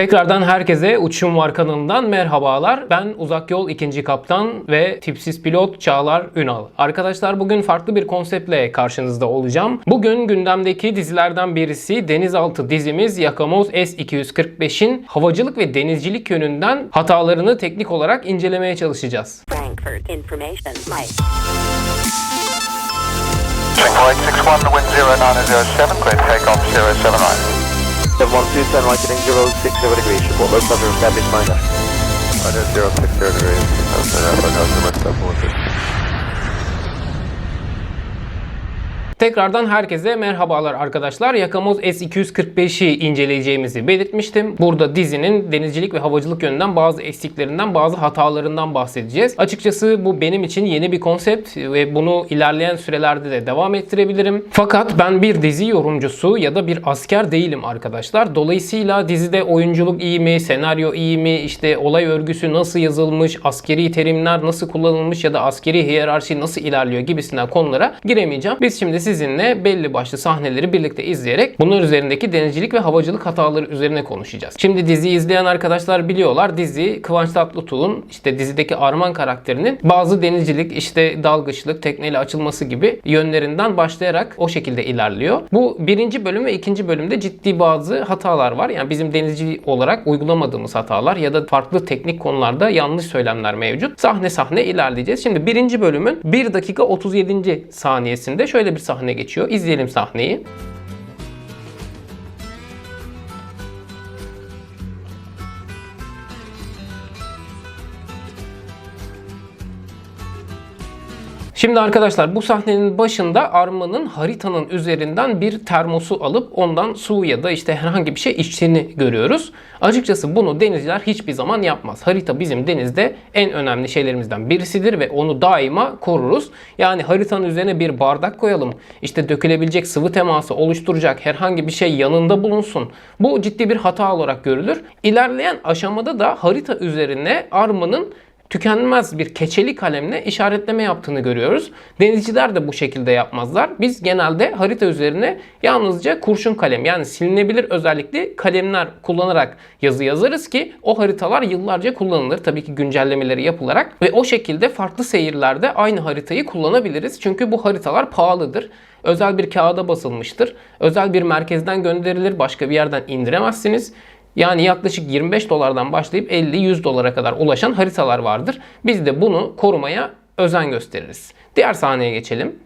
Tekrardan herkese Uçum Var kanalından merhabalar. Ben Uzak Yol 2. Kaptan ve tipsiz pilot Çağlar Ünal. Arkadaşlar bugün farklı bir konseptle karşınızda olacağım. Bugün gündemdeki dizilerden birisi denizaltı dizimiz Yakamoz S-245'in havacılık ve denizcilik yönünden hatalarını teknik olarak incelemeye çalışacağız. Frankfurt information. Mike. Flight 61, wind 0907, clear takeoff 079. 712, 10 right heading 060 degrees, report low pressure established minor. Under 060 degrees, open up, open up, open up. Tekrardan herkese merhabalar arkadaşlar. Yakamoz S245'i inceleyeceğimizi belirtmiştim. Burada dizinin denizcilik ve havacılık yönünden bazı eksiklerinden, bazı hatalarından bahsedeceğiz. Açıkçası bu benim için yeni bir konsept ve bunu ilerleyen sürelerde de devam ettirebilirim. Fakat ben bir dizi yorumcusu ya da bir asker değilim arkadaşlar. Dolayısıyla dizide oyunculuk iyi mi, senaryo iyi mi, işte olay örgüsü nasıl yazılmış, askeri terimler nasıl kullanılmış ya da askeri hiyerarşi nasıl ilerliyor gibisinden konulara giremeyeceğim. Biz şimdi sizinle belli başlı sahneleri birlikte izleyerek bunlar üzerindeki denizcilik ve havacılık hataları üzerine konuşacağız. Şimdi diziyi izleyen arkadaşlar biliyorlar. Dizi Kıvanç Tatlıtuğ'un işte dizideki Arman karakterinin bazı denizcilik, işte dalgıçlık, tekneyle açılması gibi yönlerinden başlayarak o şekilde ilerliyor. Bu birinci bölüm ve ikinci bölümde ciddi bazı hatalar var. Yani bizim denizci olarak uygulamadığımız hatalar ya da farklı teknik konularda yanlış söylemler mevcut. Sahne sahne ilerleyeceğiz. Şimdi birinci bölümün 1 dakika 37. saniyesinde şöyle bir sahne geçiyor. İzleyelim sahneyi. Şimdi arkadaşlar bu sahnenin başında Arman'ın haritanın üzerinden bir termosu alıp ondan su ya da işte herhangi bir şey içtiğini görüyoruz. Açıkçası bunu denizciler hiçbir zaman yapmaz. Harita bizim denizde en önemli şeylerimizden birisidir ve onu daima koruruz. Yani haritanın üzerine bir bardak koyalım. İşte dökülebilecek sıvı teması oluşturacak herhangi bir şey yanında bulunsun. Bu ciddi bir hata olarak görülür. İlerleyen aşamada da harita üzerine Arman'ın tükenmez bir keçeli kalemle işaretleme yaptığını görüyoruz. Denizciler de bu şekilde yapmazlar. Biz genelde harita üzerine yalnızca kurşun kalem yani silinebilir özellikli kalemler kullanarak yazı yazarız ki o haritalar yıllarca kullanılır. Tabii ki güncellemeleri yapılarak ve o şekilde farklı seyirlerde aynı haritayı kullanabiliriz. Çünkü bu haritalar pahalıdır özel bir kağıda basılmıştır. Özel bir merkezden gönderilir. Başka bir yerden indiremezsiniz. Yani yaklaşık 25 dolardan başlayıp 50-100 dolara kadar ulaşan haritalar vardır. Biz de bunu korumaya özen gösteririz. Diğer sahneye geçelim.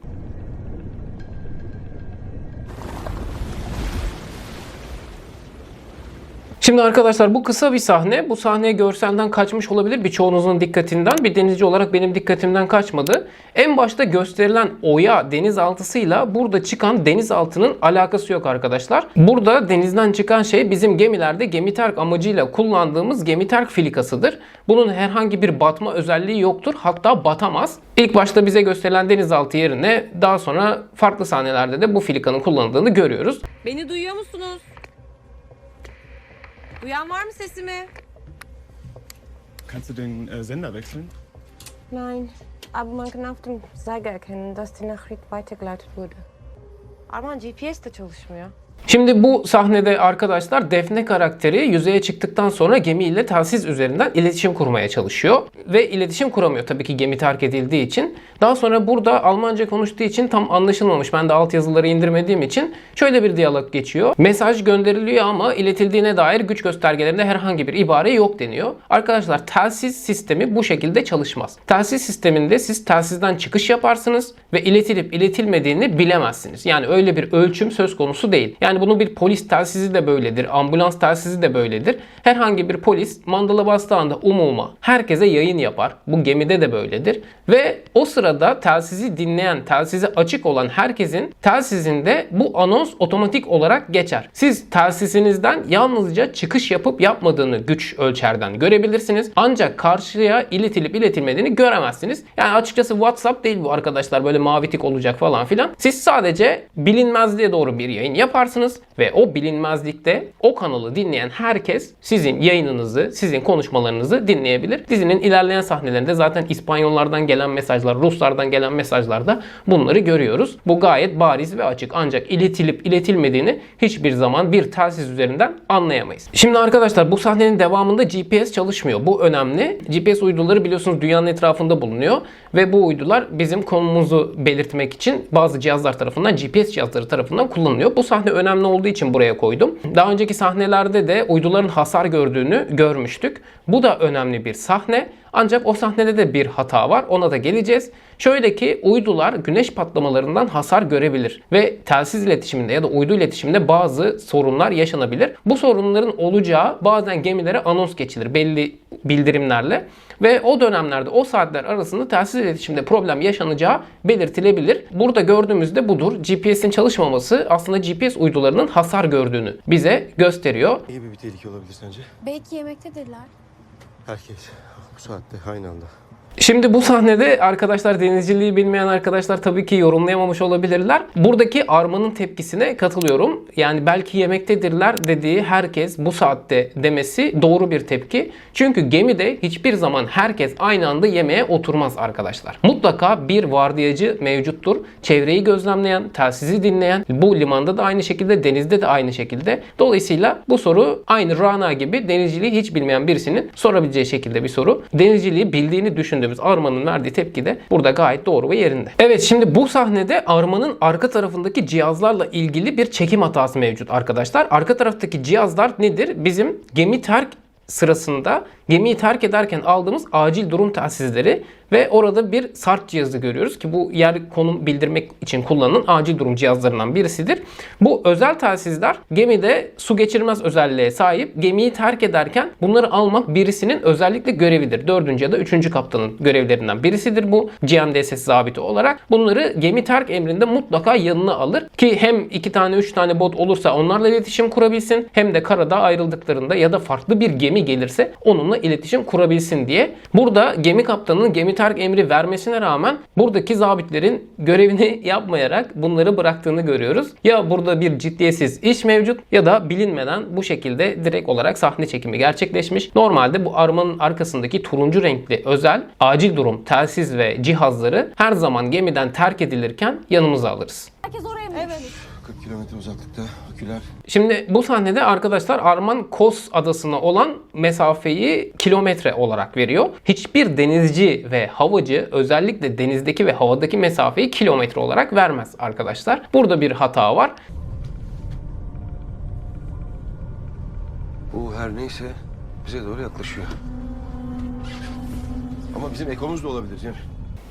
Şimdi arkadaşlar bu kısa bir sahne. Bu sahne görselden kaçmış olabilir birçoğunuzun dikkatinden. Bir denizci olarak benim dikkatimden kaçmadı. En başta gösterilen oya denizaltısıyla burada çıkan denizaltının alakası yok arkadaşlar. Burada denizden çıkan şey bizim gemilerde gemi terk amacıyla kullandığımız gemi terk filikasıdır. Bunun herhangi bir batma özelliği yoktur. Hatta batamaz. İlk başta bize gösterilen denizaltı yerine daha sonra farklı sahnelerde de bu filikanın kullanıldığını görüyoruz. Beni duyuyor musunuz? Duyan var mı sesimi? Kannst du den äh, Sender wechseln? Nein, aber man kann auf dem Zeiger erkennen, dass die Nachricht weitergeleitet wurde. Arman GPS de çalışmıyor. Şimdi bu sahnede arkadaşlar Defne karakteri yüzeye çıktıktan sonra gemiyle telsiz üzerinden iletişim kurmaya çalışıyor. Ve iletişim kuramıyor tabii ki gemi terk edildiği için. Daha sonra burada Almanca konuştuğu için tam anlaşılmamış. Ben de altyazıları indirmediğim için şöyle bir diyalog geçiyor. Mesaj gönderiliyor ama iletildiğine dair güç göstergelerinde herhangi bir ibare yok deniyor. Arkadaşlar telsiz sistemi bu şekilde çalışmaz. Telsiz sisteminde siz telsizden çıkış yaparsınız ve iletilip iletilmediğini bilemezsiniz. Yani öyle bir ölçüm söz konusu değil. Yani bunun bir polis telsizi de böyledir, ambulans telsizi de böyledir. Herhangi bir polis mandala bastığı umuma herkese yayın yapar. Bu gemide de böyledir. Ve o sırada telsizi dinleyen, telsizi açık olan herkesin telsizinde bu anons otomatik olarak geçer. Siz telsizinizden yalnızca çıkış yapıp yapmadığını güç ölçerden görebilirsiniz. Ancak karşıya iletilip iletilmediğini göremezsiniz. Yani açıkçası WhatsApp değil bu arkadaşlar böyle mavi tik olacak falan filan. Siz sadece bilinmezliğe doğru bir yayın yaparsınız. anos. Ve o bilinmezlikte o kanalı dinleyen herkes sizin yayınınızı, sizin konuşmalarınızı dinleyebilir. Dizinin ilerleyen sahnelerinde zaten İspanyollardan gelen mesajlar, Ruslardan gelen mesajlarda bunları görüyoruz. Bu gayet bariz ve açık. Ancak iletilip iletilmediğini hiçbir zaman bir telsiz üzerinden anlayamayız. Şimdi arkadaşlar bu sahnenin devamında GPS çalışmıyor. Bu önemli. GPS uyduları biliyorsunuz dünyanın etrafında bulunuyor ve bu uydular bizim konumumuzu belirtmek için bazı cihazlar tarafından GPS cihazları tarafından kullanılıyor. Bu sahne önemli olduğu için buraya koydum. Daha önceki sahnelerde de uyduların hasar gördüğünü görmüştük. Bu da önemli bir sahne. Ancak o sahnede de bir hata var. Ona da geleceğiz. Şöyle ki uydular güneş patlamalarından hasar görebilir ve telsiz iletişiminde ya da uydu iletişiminde bazı sorunlar yaşanabilir. Bu sorunların olacağı bazen gemilere anons geçilir belli bildirimlerle ve o dönemlerde o saatler arasında telsiz iletişimde problem yaşanacağı belirtilebilir. Burada gördüğümüzde budur. GPS'in çalışmaması aslında GPS uydularının hasar gördüğünü bize gösteriyor. İyi bir tehlike olabilir sence? Belki yemektedirler. Herkes bu saatte aynı anda. Şimdi bu sahnede arkadaşlar denizciliği bilmeyen arkadaşlar tabii ki yorumlayamamış olabilirler. Buradaki Arman'ın tepkisine katılıyorum. Yani belki yemektedirler dediği herkes bu saatte demesi doğru bir tepki. Çünkü gemide hiçbir zaman herkes aynı anda yemeğe oturmaz arkadaşlar. Mutlaka bir vardiyacı mevcuttur. Çevreyi gözlemleyen, telsizi dinleyen. Bu limanda da aynı şekilde, denizde de aynı şekilde. Dolayısıyla bu soru aynı Rana gibi denizciliği hiç bilmeyen birisinin sorabileceği şekilde bir soru. Denizciliği bildiğini düşündüğümüz Arman'ın verdiği tepki de burada gayet doğru ve yerinde. Evet şimdi bu sahnede Arman'ın arka tarafındaki cihazlarla ilgili bir çekim hatası mevcut arkadaşlar. Arka taraftaki cihazlar nedir? Bizim gemi terk sırasında gemiyi terk ederken aldığımız acil durum telsizleri ve orada bir SART cihazı görüyoruz ki bu yer konum bildirmek için kullanılan acil durum cihazlarından birisidir. Bu özel telsizler gemide su geçirmez özelliğe sahip. Gemiyi terk ederken bunları almak birisinin özellikle görevidir. Dördüncü ya da üçüncü kaptanın görevlerinden birisidir bu. GMDSS zabiti olarak. Bunları gemi terk emrinde mutlaka yanına alır ki hem iki tane üç tane bot olursa onlarla iletişim kurabilsin hem de karada ayrıldıklarında ya da farklı bir gemi gelirse onunla iletişim kurabilsin diye. Burada gemi kaptanının gemi terk emri vermesine rağmen buradaki zabitlerin görevini yapmayarak bunları bıraktığını görüyoruz. Ya burada bir ciddiyetsiz iş mevcut ya da bilinmeden bu şekilde direkt olarak sahne çekimi gerçekleşmiş. Normalde bu armanın arkasındaki turuncu renkli özel acil durum telsiz ve cihazları her zaman gemiden terk edilirken yanımıza alırız. Herkes oraya mı? Evet. 40 kilometre uzaklıkta aküler. Şimdi bu sahnede arkadaşlar Arman Kos adasına olan mesafeyi kilometre olarak veriyor. Hiçbir denizci ve havacı özellikle denizdeki ve havadaki mesafeyi kilometre olarak vermez arkadaşlar. Burada bir hata var. Bu her neyse bize doğru yaklaşıyor. Ama bizim ekomuz da olabilir Cem.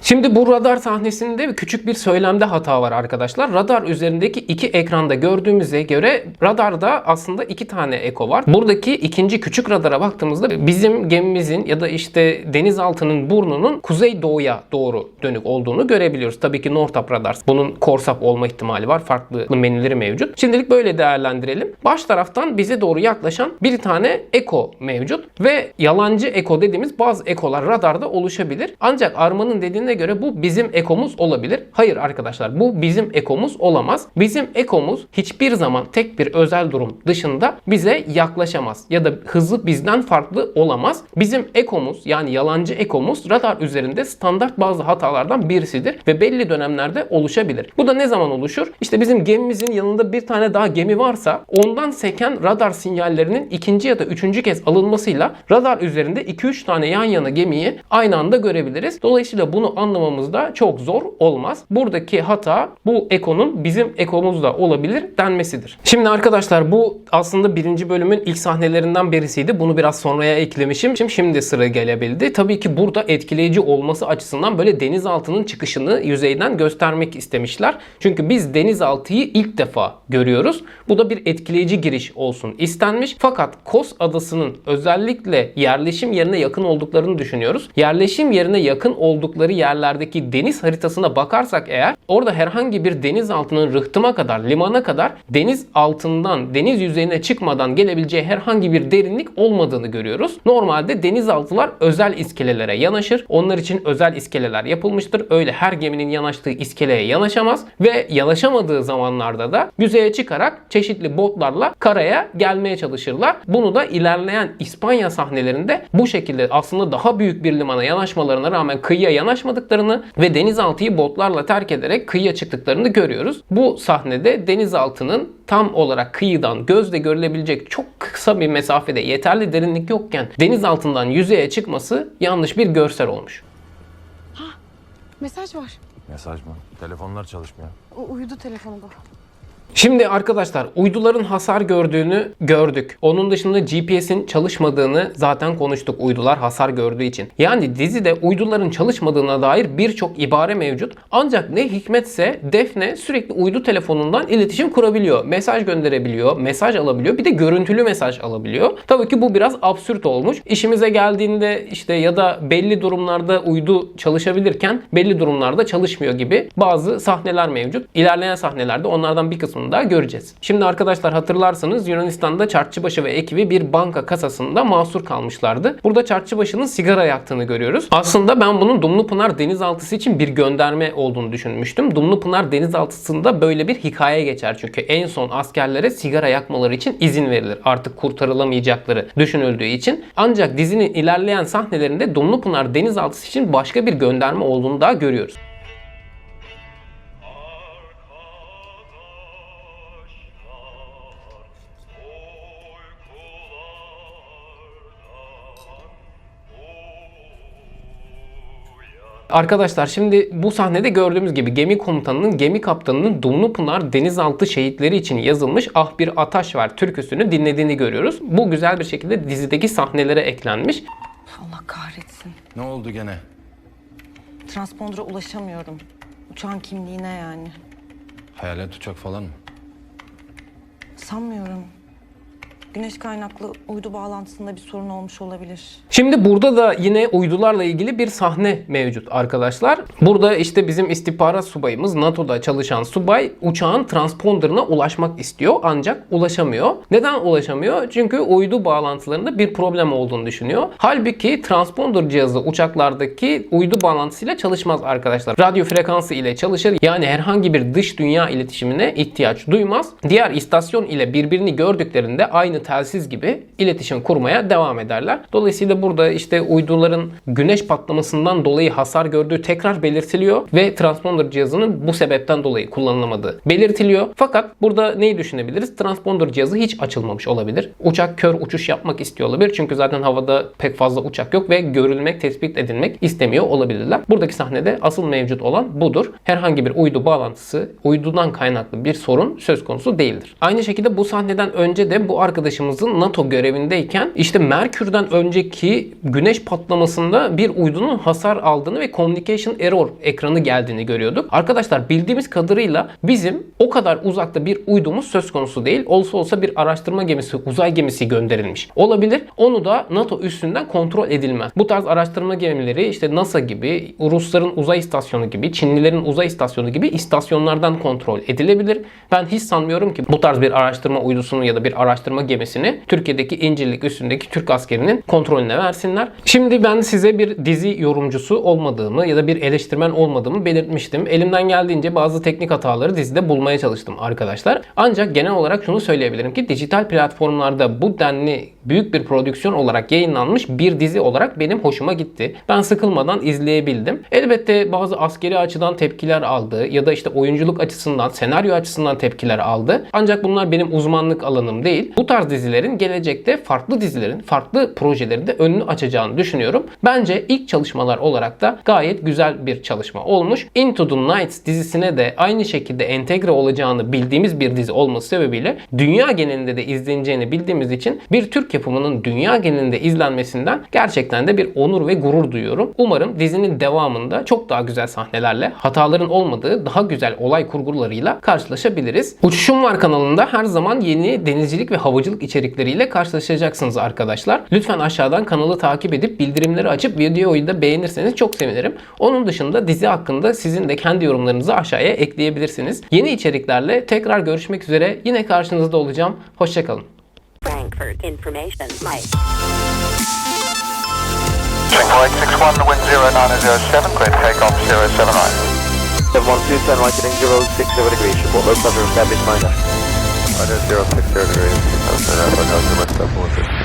Şimdi bu radar sahnesinde küçük bir söylemde hata var arkadaşlar. Radar üzerindeki iki ekranda gördüğümüze göre radarda aslında iki tane eko var. Buradaki ikinci küçük radara baktığımızda bizim gemimizin ya da işte denizaltının burnunun kuzey doğuya doğru dönük olduğunu görebiliyoruz. Tabii ki Nortap radar. Bunun korsap olma ihtimali var. Farklı menüleri mevcut. Şimdilik böyle değerlendirelim. Baş taraftan bize doğru yaklaşan bir tane eko mevcut ve yalancı eko dediğimiz bazı ekolar radarda oluşabilir. Ancak Arman'ın dediğine göre bu bizim ekomuz olabilir. Hayır arkadaşlar bu bizim ekomuz olamaz. Bizim ekomuz hiçbir zaman tek bir özel durum dışında bize yaklaşamaz ya da hızı bizden farklı olamaz. Bizim ekomuz yani yalancı ekomuz radar üzerinde standart bazı hatalardan birisidir ve belli dönemlerde oluşabilir. Bu da ne zaman oluşur? İşte bizim gemimizin yanında bir tane daha gemi varsa ondan seken radar sinyallerinin ikinci ya da üçüncü kez alınmasıyla radar üzerinde 2-3 tane yan yana gemiyi aynı anda görebiliriz. Dolayısıyla bunu anlamamızda çok zor olmaz. Buradaki hata bu ekonun bizim ekomuzda olabilir denmesidir. Şimdi arkadaşlar bu aslında birinci bölümün ilk sahnelerinden birisiydi. Bunu biraz sonraya eklemişim. Şimdi, şimdi sıra gelebildi. Tabii ki burada etkileyici olması açısından böyle denizaltının çıkışını yüzeyden göstermek istemişler. Çünkü biz denizaltıyı ilk defa görüyoruz. Bu da bir etkileyici giriş olsun istenmiş. Fakat Kos adasının özellikle yerleşim yerine yakın olduklarını düşünüyoruz. Yerleşim yerine yakın oldukları yer yerlerdeki deniz haritasına bakarsak eğer orada herhangi bir denizaltının rıhtıma kadar, limana kadar deniz altından, deniz yüzeyine çıkmadan gelebileceği herhangi bir derinlik olmadığını görüyoruz. Normalde denizaltılar özel iskelelere yanaşır. Onlar için özel iskeleler yapılmıştır. Öyle her geminin yanaştığı iskeleye yanaşamaz ve yanaşamadığı zamanlarda da yüzeye çıkarak çeşitli botlarla karaya gelmeye çalışırlar. Bunu da ilerleyen İspanya sahnelerinde bu şekilde aslında daha büyük bir limana yanaşmalarına rağmen kıyıya yanaşmadıklarını ve denizaltıyı botlarla terk ederek kıyıya çıktıklarını görüyoruz. Bu sahnede denizaltının tam olarak kıyıdan gözle görülebilecek çok kısa bir mesafede yeterli derinlik yokken deniz altından yüzeye çıkması yanlış bir görsel olmuş. Mesaj var. Mesaj mı? Telefonlar çalışmıyor. U- uyudu telefonu bu. Şimdi arkadaşlar uyduların hasar gördüğünü gördük. Onun dışında GPS'in çalışmadığını zaten konuştuk uydular hasar gördüğü için. Yani dizide uyduların çalışmadığına dair birçok ibare mevcut. Ancak ne hikmetse Defne sürekli uydu telefonundan iletişim kurabiliyor. Mesaj gönderebiliyor, mesaj alabiliyor. Bir de görüntülü mesaj alabiliyor. Tabii ki bu biraz absürt olmuş. İşimize geldiğinde işte ya da belli durumlarda uydu çalışabilirken belli durumlarda çalışmıyor gibi bazı sahneler mevcut. İlerleyen sahnelerde onlardan bir kısmını daha göreceğiz. Şimdi arkadaşlar hatırlarsanız Yunanistan'da Çarşıbaşı ve ekibi bir banka kasasında mahsur kalmışlardı. Burada Çarşıbaşı'nın sigara yaktığını görüyoruz. Aslında ben bunun Dumlupınar denizaltısı için bir gönderme olduğunu düşünmüştüm. Dumlupınar denizaltısında böyle bir hikaye geçer çünkü en son askerlere sigara yakmaları için izin verilir. Artık kurtarılamayacakları düşünüldüğü için. Ancak dizinin ilerleyen sahnelerinde Dumlupınar denizaltısı için başka bir gönderme olduğunu daha görüyoruz. Arkadaşlar şimdi bu sahnede gördüğümüz gibi gemi komutanının, gemi kaptanının Dumlupınar denizaltı şehitleri için yazılmış Ah Bir Ataş Var türküsünü dinlediğini görüyoruz. Bu güzel bir şekilde dizideki sahnelere eklenmiş. Allah kahretsin. Ne oldu gene? Transpondera ulaşamıyorum. Uçağın kimliğine yani. Hayalet uçak falan mı? Sanmıyorum. Güneş kaynaklı uydu bağlantısında bir sorun olmuş olabilir. Şimdi burada da yine uydularla ilgili bir sahne mevcut arkadaşlar. Burada işte bizim istihbarat subayımız NATO'da çalışan subay uçağın transponderına ulaşmak istiyor ancak ulaşamıyor. Neden ulaşamıyor? Çünkü uydu bağlantılarında bir problem olduğunu düşünüyor. Halbuki transponder cihazı uçaklardaki uydu bağlantısıyla çalışmaz arkadaşlar. Radyo frekansı ile çalışır. Yani herhangi bir dış dünya iletişimine ihtiyaç duymaz. Diğer istasyon ile birbirini gördüklerinde aynı telsiz gibi iletişim kurmaya devam ederler. Dolayısıyla burada işte uyduların güneş patlamasından dolayı hasar gördüğü tekrar belirtiliyor ve transponder cihazının bu sebepten dolayı kullanılamadığı belirtiliyor. Fakat burada neyi düşünebiliriz? Transponder cihazı hiç açılmamış olabilir. Uçak kör uçuş yapmak istiyor olabilir. Çünkü zaten havada pek fazla uçak yok ve görülmek, tespit edilmek istemiyor olabilirler. Buradaki sahnede asıl mevcut olan budur. Herhangi bir uydu bağlantısı, uydudan kaynaklı bir sorun söz konusu değildir. Aynı şekilde bu sahneden önce de bu arkadaşımızın NATO görevindeyken işte Merkür'den önceki güneş patlamasında bir uydunun hasar aldığını ve communication error ekranı geldiğini görüyorduk. Arkadaşlar bildiğimiz kadarıyla bizim o kadar uzakta bir uydumuz söz konusu değil. Olsa olsa bir araştırma gemisi, uzay gemisi gönderilmiş. Olabilir. Onu da NATO üstünden kontrol edilmez. Bu tarz araştırma gemileri işte NASA gibi, Rusların uzay istasyonu gibi, Çinlilerin uzay istasyonu gibi istasyonlardan kontrol edilebilir. Ben hiç sanmıyorum ki bu tarz bir araştırma uydusunu ya da bir araştırma gemisini Türkiye'deki İncirlik üstündeki Türk askerinin kontrolüne versinler. Şimdi ben size bir dizi yorumcusu olmadığımı ya da bir eleştirmen olmadığımı belirtmiştim. Elimden geldiğince bazı teknik hataları dizide bulmaya çalıştım arkadaşlar. Ancak genel olarak şunu söyleyebilirim ki dijital platformlarda bu denli büyük bir prodüksiyon olarak yayınlanmış bir dizi olarak benim hoşuma gitti. Ben sıkılmadan izleyebildim. Elbette bazı askeri açıdan tepkiler aldı ya da işte oyunculuk açısından, senaryo açısından tepkiler aldı. Ancak bunlar benim uzmanlık alanım değil. Bu tarz dizilerin gelecekte farklı dizilerin, farklı projelerin de önünü açacağını düşünüyorum. Bence ilk çalışmalar olarak da gayet güzel bir çalışma olmuş. Into the Nights dizisine de aynı şekilde entegre olacağını bildiğimiz bir dizi olması sebebiyle dünya genelinde de izleneceğini bildiğimiz için bir Türk yapımının dünya genelinde izlenmesinden gerçekten de bir onur ve gurur duyuyorum. Umarım dizinin devamında çok daha güzel sahnelerle, hataların olmadığı daha güzel olay kurgularıyla karşılaşabiliriz. Uçuşum Var kanalında her zaman yeni denizcilik ve havacılık havacılık içerikleriyle karşılaşacaksınız arkadaşlar. Lütfen aşağıdan kanalı takip edip bildirimleri açıp videoyu da beğenirseniz çok sevinirim. Onun dışında dizi hakkında sizin de kendi yorumlarınızı aşağıya ekleyebilirsiniz. Yeni içeriklerle tekrar görüşmek üzere. Yine karşınızda olacağım. Hoşçakalın. Frankfurt information. Single 861, the wind 0907, clear takeoff 079. 712, turn right heading 060 degrees, report low pressure established minor. Under zero six zero degrees. I'm going to go to my it.